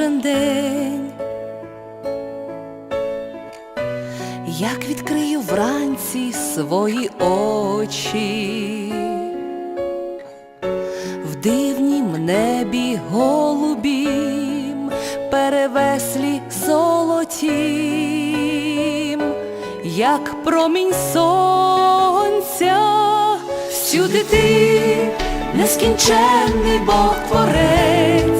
кожен день, як відкрию вранці свої очі, в дивнім небі голубім, перевеслі золотім, як промінь сонця, всюди ти нескінченний Бог Творець,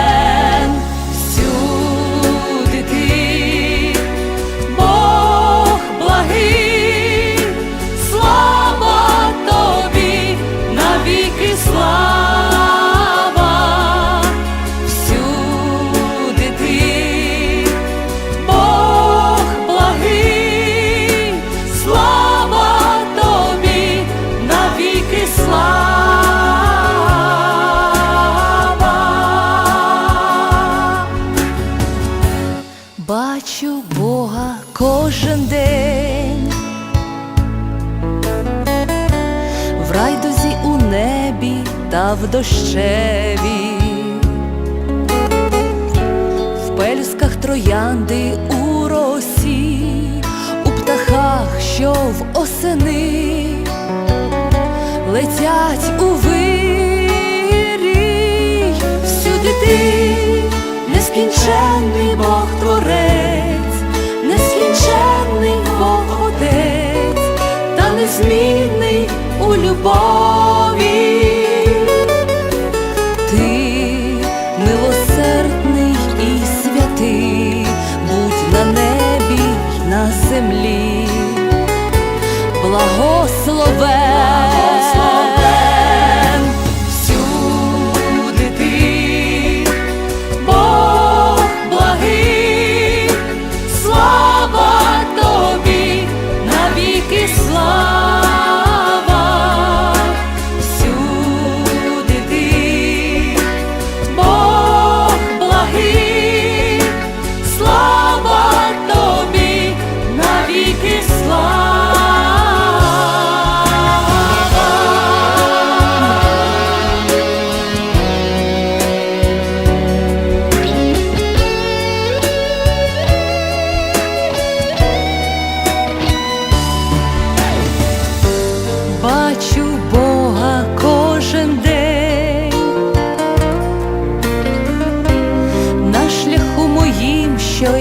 в дощеві, в пелюсках троянди у росі, у птахах, що в осени летять у вирій, всюди ти, нескінченний Бог Творець, нескінченний Бог Отець, та незмінний у любові. Благословен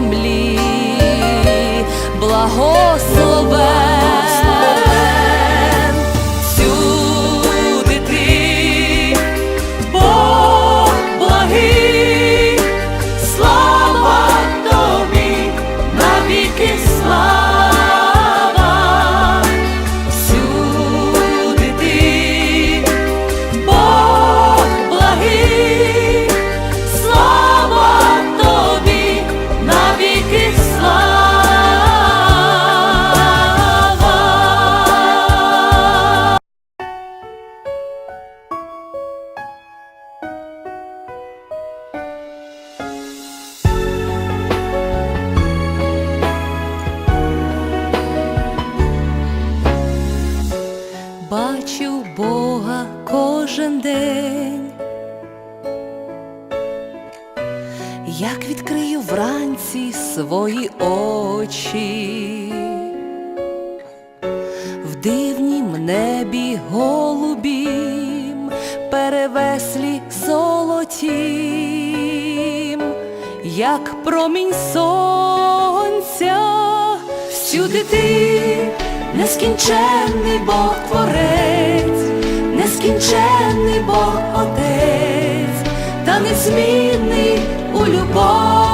Землі, благословен як відкрию вранці свої очі, в дивнім небі голубім, перевеслі золоті. втім, як промінь сонця, всюди ти нескінченний Бог творець, нескінченний Бог Отець, незмінний у любові